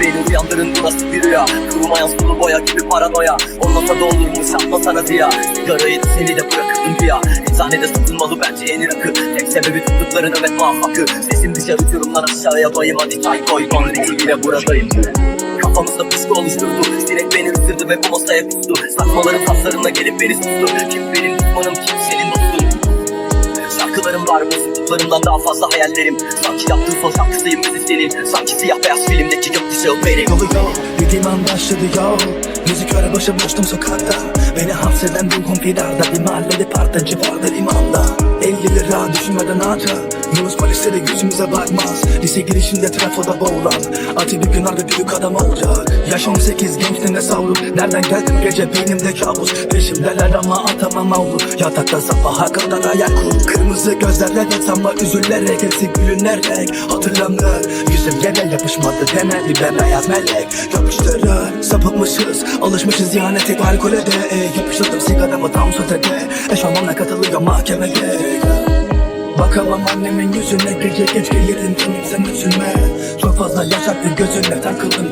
Beni uyandırın bu nasıl bir rüya? Kurumayan sulu boya gibi paranoya. Olmasa da olurmuş atmasana ziya Sigarayı da seni de bırakırdım bir ya Eczanede satılmalı bence yeni rakı. Tek sebebi tuttukların evet muvaffakı Sesim dışarı yorumlar aşağıya bayım Hadi çay koy. Konriki yine buradayım. Kafamızda püskü oluşturdu. Sinek beni ısırdı ve bu masaya kustu Saçmaların taslarına gelip beni sustu. Kim benim düşmanım kim senin Şarkılarım var mutluluklarımdan daha fazla hayallerim. Sanki yaptığın son şarkısıyım müzisyenin Sanki siyah beyaz filmdeki gökkuşağı benim Yolu yol, dediğim an başladı yol Müzik öyle başım boştum sokakta. Beni hapseden ruhum firarda Bir mahallede partacı vardı limanda 50 lira düşünmeden harca Yunus polisleri yüzümüze bakmaz. Lise girişinde trafoda boğulan. Ati bir gün harbi büyük adam olacak. Yaş 18 gençliğine savruk Nereden geldim? Gece beynimde kabus. Peşimdeler ama atamam avlu. Yatakta sabaha kadar hayal kur. Kırmızı gözlerle yatsama üzülerek. Hepsi gülünerek. Hatırlanır Yüzüm yere yapışmadı demedi bembeyaz melek. Yapıştırır sapıtmışız. Alışmışız ihanete alkole de. E, Yapıştırdım sigaramı tam sotede Eşofmanla katılıyor mahkemeye Bakamam annemin yüzüne Gece geç gelirim canım sen üzülme Çok fazla yaşattı gözüne Takıldım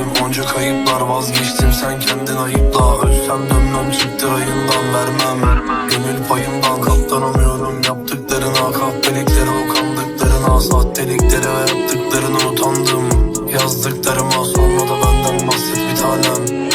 Verdiğim onca kayıplar Vazgeçtim. Sen kendin ayıpla. Ölsem dönmem çıktı rayından vermem. Gönül payımdan katlanamıyorum. Yaptıklarına kahpeliklere o kandıklarına Sahteliklere ve yaptıklarına utandım. Yazdıklarıma sonra da benden bahset bir tanem